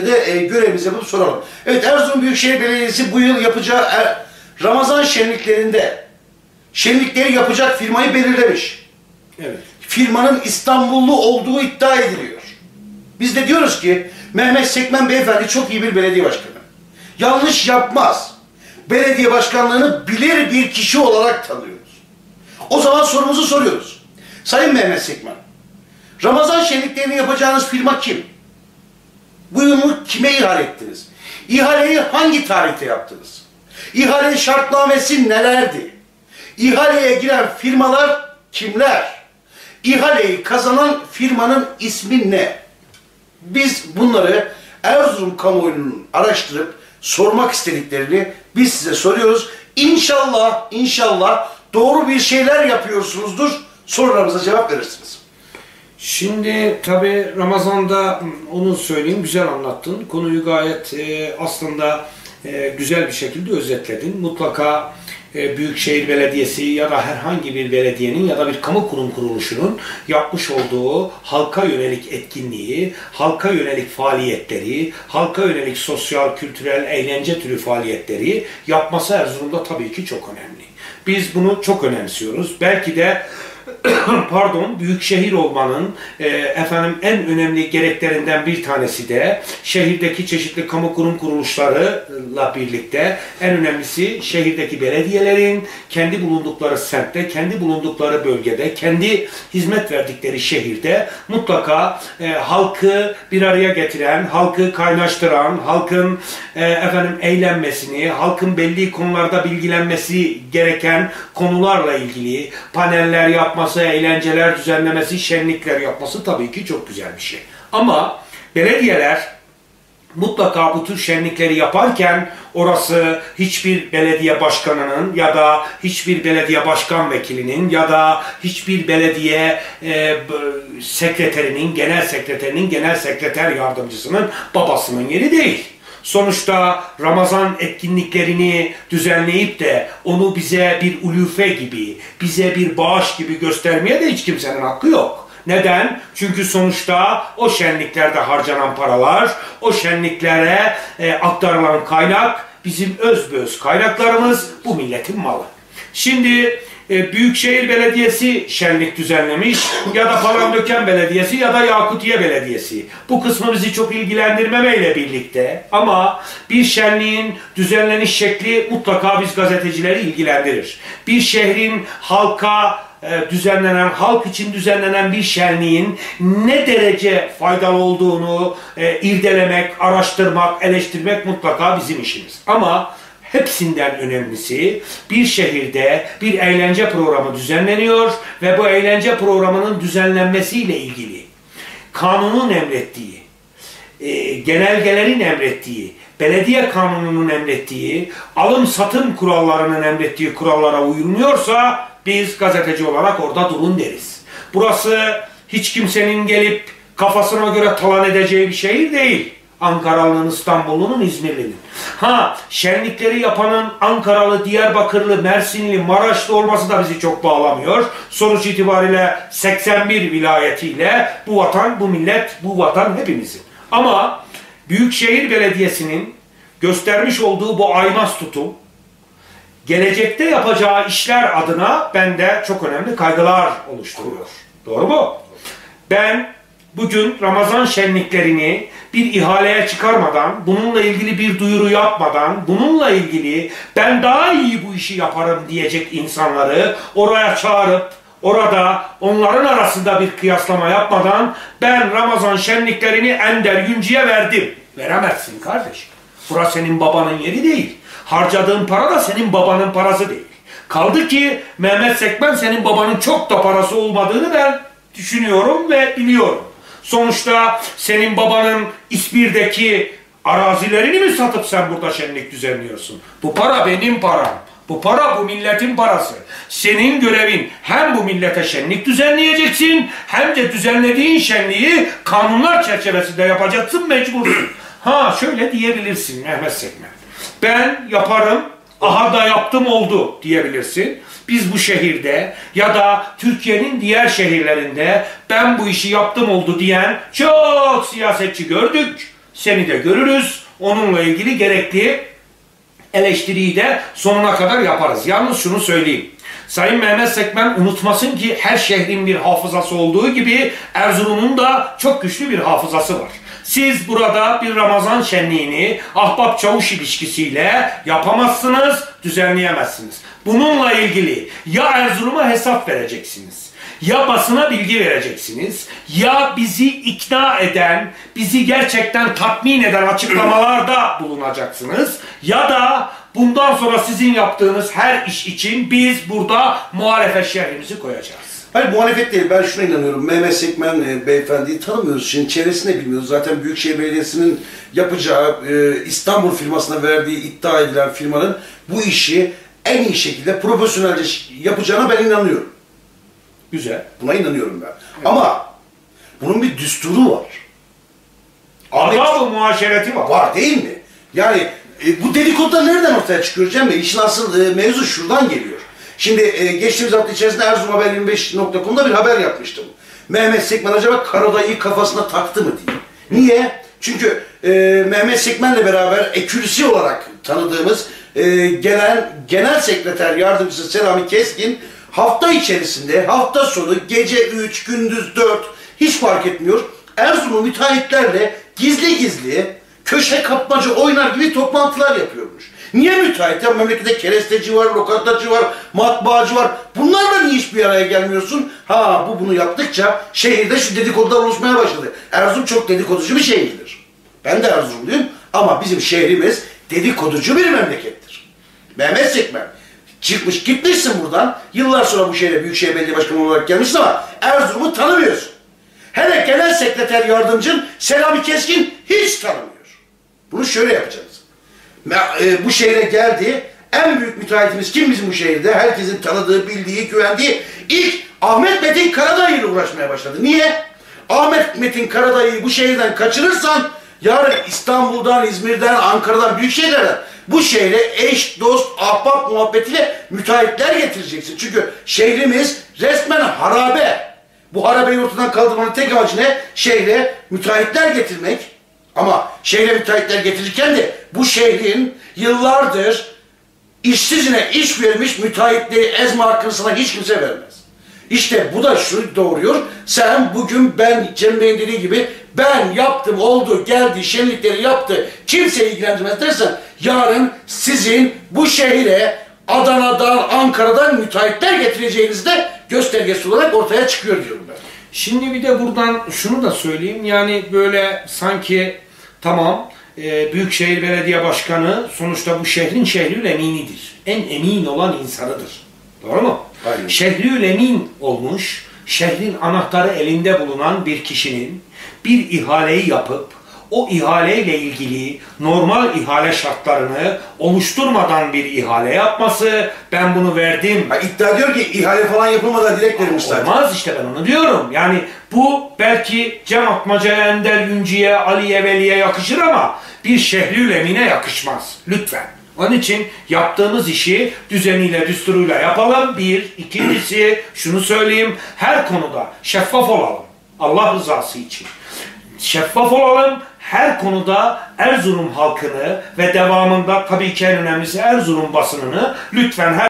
de e, görevimizi yapıp soralım. Evet Erzurum Büyükşehir Belediyesi bu yıl yapacağı er, Ramazan şenliklerinde şenlikleri yapacak firmayı belirlemiş. Evet. Firmanın İstanbullu olduğu iddia ediliyor. Biz de diyoruz ki Mehmet Sekmen Beyefendi çok iyi bir belediye başkanı. Yanlış yapmaz. Belediye başkanlığını bilir bir kişi olarak tanıyoruz. O zaman sorumuzu soruyoruz. Sayın Mehmet Sekmen, Ramazan şenliklerini yapacağınız firma kim? Bu yılını kime ihale ettiniz? İhaleyi hangi tarihte yaptınız? İhale şartnamesi nelerdi? İhaleye giren firmalar kimler? İhaleyi kazanan firmanın ismi ne? Biz bunları Erzurum kamuoyunun araştırıp sormak istediklerini biz size soruyoruz. İnşallah, inşallah doğru bir şeyler yapıyorsunuzdur. Sorularımıza cevap verirsiniz. Şimdi tabi Ramazan'da onu söyleyeyim güzel anlattın. Konuyu gayet e, aslında e, güzel bir şekilde özetledin. Mutlaka e, Büyükşehir Belediyesi ya da herhangi bir belediyenin ya da bir kamu kurum kuruluşunun yapmış olduğu halka yönelik etkinliği, halka yönelik faaliyetleri, halka yönelik sosyal, kültürel, eğlence türü faaliyetleri yapması Erzurum'da tabii ki çok önemli. Biz bunu çok önemsiyoruz. Belki de pardon büyük şehir olmanın e, efendim en önemli gereklerinden bir tanesi de şehirdeki çeşitli kamu kurum kuruluşlarıyla birlikte en önemlisi şehirdeki belediyelerin kendi bulundukları semtte, kendi bulundukları bölgede, kendi hizmet verdikleri şehirde mutlaka e, halkı bir araya getiren, halkı kaynaştıran, halkın e, efendim eğlenmesini, halkın belli konularda bilgilenmesi gereken konularla ilgili paneller yapması, eğlenceler düzenlemesi, şenlikler yapması tabii ki çok güzel bir şey. Ama belediyeler mutlaka bu tür şenlikleri yaparken orası hiçbir belediye başkanının ya da hiçbir belediye başkan vekilinin ya da hiçbir belediye e, sekreterinin, genel sekreterinin, genel sekreter yardımcısının babasının yeri değil. Sonuçta Ramazan etkinliklerini düzenleyip de onu bize bir ulufe gibi, bize bir bağış gibi göstermeye de hiç kimsenin hakkı yok. Neden? Çünkü sonuçta o şenliklerde harcanan paralar, o şenliklere e, aktarılan kaynak bizim özböz kaynaklarımız bu milletin malı. Şimdi e, Büyükşehir Belediyesi şenlik düzenlemiş ya da Palandöken Belediyesi ya da Yakutiye Belediyesi. Bu kısmı bizi çok ilgilendirmemeyle birlikte ama bir şenliğin düzenleniş şekli mutlaka biz gazetecileri ilgilendirir. Bir şehrin halka e, düzenlenen, halk için düzenlenen bir şenliğin ne derece faydalı olduğunu e, irdelemek, araştırmak, eleştirmek mutlaka bizim işimiz. Ama hepsinden önemlisi bir şehirde bir eğlence programı düzenleniyor ve bu eğlence programının düzenlenmesiyle ilgili kanunun emrettiği, e, genelgelerin emrettiği, belediye kanununun emrettiği, alım satım kurallarının emrettiği kurallara uyulmuyorsa biz gazeteci olarak orada durun deriz. Burası hiç kimsenin gelip kafasına göre talan edeceği bir şehir değil. Ankaralı'nın, İstanbul'un, İzmirli'nin. Ha şenlikleri yapanın Ankaralı, Diyarbakırlı, Mersinli, Maraşlı olması da bizi çok bağlamıyor. Sonuç itibariyle 81 vilayetiyle bu vatan, bu millet, bu vatan hepimizin. Ama Büyükşehir Belediyesi'nin göstermiş olduğu bu aymaz tutum, gelecekte yapacağı işler adına bende çok önemli kaygılar oluşturuyor. Doğru mu? Ben bugün Ramazan şenliklerini bir ihaleye çıkarmadan, bununla ilgili bir duyuru yapmadan, bununla ilgili ben daha iyi bu işi yaparım diyecek insanları oraya çağırıp orada onların arasında bir kıyaslama yapmadan ben Ramazan şenliklerini Ender Yüncü'ye verdim. Veremezsin kardeş. Burası senin babanın yeri değil. Harcadığın para da senin babanın parası değil. Kaldı ki Mehmet Sekmen senin babanın çok da parası olmadığını ben düşünüyorum ve biliyorum. Sonuçta senin babanın İspir'deki arazilerini mi satıp sen burada şenlik düzenliyorsun? Bu para benim param. Bu para bu milletin parası. Senin görevin hem bu millete şenlik düzenleyeceksin hem de düzenlediğin şenliği kanunlar çerçevesinde yapacaksın mecbursun. Ha şöyle diyebilirsin Mehmet Sekmen. Ben yaparım, aha da yaptım oldu diyebilirsin. Biz bu şehirde ya da Türkiye'nin diğer şehirlerinde ben bu işi yaptım oldu diyen çok siyasetçi gördük. Seni de görürüz. Onunla ilgili gerekli eleştiriyi de sonuna kadar yaparız. Yalnız şunu söyleyeyim. Sayın Mehmet Sekmen unutmasın ki her şehrin bir hafızası olduğu gibi Erzurum'un da çok güçlü bir hafızası var. Siz burada bir Ramazan şenliğini ahbap çavuş ilişkisiyle yapamazsınız, düzenleyemezsiniz. Bununla ilgili ya Erzurum'a hesap vereceksiniz, ya basına bilgi vereceksiniz, ya bizi ikna eden, bizi gerçekten tatmin eden açıklamalarda bulunacaksınız, ya da bundan sonra sizin yaptığınız her iş için biz burada muhalefet şehrimizi koyacağız. Hayır muhalefet değil. Ben şuna inanıyorum. Mehmet Sekmen e, beyefendiyi tanımıyoruz. Şimdi çevresini bilmiyoruz. Zaten Büyükşehir Belediyesi'nin yapacağı e, İstanbul firmasına verdiği iddia edilen firmanın bu işi en iyi şekilde profesyonelce yapacağına ben inanıyorum. Güzel. Buna inanıyorum ben. Ama bunun bir düsturu var. Adab-ı muaşereti var. Var değil mi? Yani e, bu dedikodular nereden ortaya çıkıyor Cem Bey? İşin asıl e, mevzu şuradan geliyor. Şimdi e, geçtiğimiz hafta içerisinde Erzurum Haber 25.com'da bir haber yapmıştım. Mehmet Sekmen acaba Karadayı'yı kafasına taktı mı diye. Niye? Çünkü e, Mehmet Sekmen'le beraber ekürisi olarak tanıdığımız e, genel genel sekreter yardımcısı Selami Keskin hafta içerisinde hafta sonu gece 3, gündüz 4 hiç fark etmiyor. Erzurum müteahhitlerle gizli gizli köşe kapmaca oynar gibi toplantılar yapıyormuş. Niye müteahhit? Ya memlekette keresteci var, lokantacı var, matbaacı var. Bunlarla niye hiçbir araya gelmiyorsun? Ha bu bunu yaptıkça şehirde şu dedikodular oluşmaya başladı. Erzurum çok dedikoducu bir şehirdir. Ben de Erzurumluyum ama bizim şehrimiz dedikoducu bir memlekettir. Mehmet Sekmen çıkmış gitmişsin buradan. Yıllar sonra bu şehre Büyükşehir Belediye Başkanı olarak gelmişsin ama Erzurum'u tanımıyorsun. Hele genel sekreter yardımcın Selami Keskin hiç tanımıyor. Bunu şöyle yapacağız. E, bu şehre geldi. En büyük müteahhitimiz kim bizim bu şehirde? Herkesin tanıdığı, bildiği, güvendiği ilk Ahmet Metin Karadağ ile uğraşmaya başladı. Niye? Ahmet Metin Karadağ'ı bu şehirden kaçırırsan yarın İstanbul'dan, İzmir'den, Ankara'dan, büyük şehirlerden bu şehre eş, dost, ahbap muhabbetiyle müteahhitler getireceksin. Çünkü şehrimiz resmen harabe. Bu harabeyi ortadan kaldırmanın tek amacı ne? Şehre müteahhitler getirmek. Ama şehre müteahhitler getirirken de bu şehrin yıllardır işsizine iş vermiş müteahhitliği ezme hakkını sana hiç kimse vermez. İşte bu da şu doğuruyor. Sen bugün ben Cem Bey'in dediği gibi ben yaptım oldu geldi şenlikleri yaptı kimseyi ilgilendirmez dersen yarın sizin bu şehire Adana'dan Ankara'dan müteahhitler getireceğiniz de göstergesi olarak ortaya çıkıyor diyorum ben. Şimdi bir de buradan şunu da söyleyeyim. Yani böyle sanki tamam e, Büyükşehir Belediye Başkanı sonuçta bu şehrin şehrül eminidir. En emin olan insanıdır. Doğru mu? Aynen. Şehrül emin olmuş, şehrin anahtarı elinde bulunan bir kişinin bir ihaleyi yapıp o ihaleyle ilgili normal ihale şartlarını oluşturmadan bir ihale yapması, ben bunu verdim, Ha, iddia diyor ki ihale falan yapılmadan dilek verilmiş zaten. Olmaz işte ben onu diyorum. Yani bu belki Cem Atmaca'ya, Ender Yüncü'ye, Ali'ye, Veli'ye yakışır ama bir Şehrül Emin'e yakışmaz. Lütfen. Onun için yaptığımız işi düzeniyle, düsturuyla yapalım. Bir. ikincisi şunu söyleyeyim. Her konuda şeffaf olalım. Allah rızası için. Şeffaf olalım. Her konuda Erzurum halkını ve devamında tabii ki en önemlisi Erzurum basınını lütfen her